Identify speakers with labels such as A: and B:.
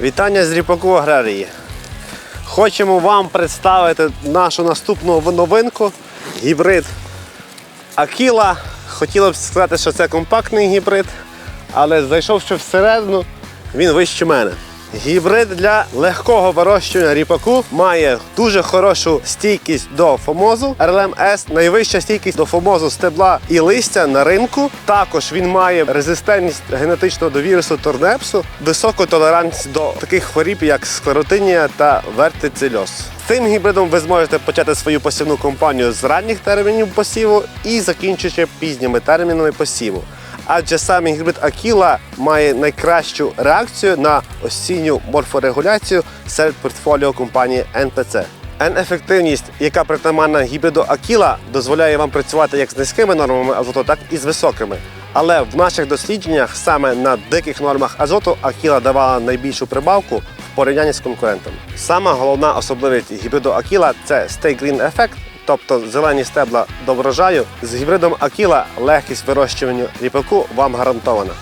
A: Вітання з ріпаку аграрії. Хочемо вам представити нашу наступну новинку гібрид Акіла. Хотіло б сказати, що це компактний гібрид, але зайшовши всередину, він вище мене. Гібрид для легкого вирощування ріпаку має дуже хорошу стійкість до фомозу. RLM-S – найвища стійкість до фомозу стебла і листя на ринку. Також він має резистентність генетично до вірусу торнепсу, високу толерантність до таких хворіб, як склеротинія та вертицельоз. Цим гібридом ви зможете почати свою посівну кампанію з ранніх термінів посіву і закінчити пізніми термінами посіву. Адже саме гібрид Акіла має найкращу реакцію на осінню морфорегуляцію серед портфоліо компанії НПЦ. N-ефективність, яка притаманна гібриду Акіла, дозволяє вам працювати як з низькими нормами азоту, так і з високими. Але в наших дослідженнях саме на диких нормах азоту Акіла давала найбільшу прибавку в порівнянні з конкурентами. Сама головна особливість гібриду Акіла це Green ефект, тобто зелені стебла до врожаю. З гібридом Акіла легкість вирощування ріпаку вам гарантована.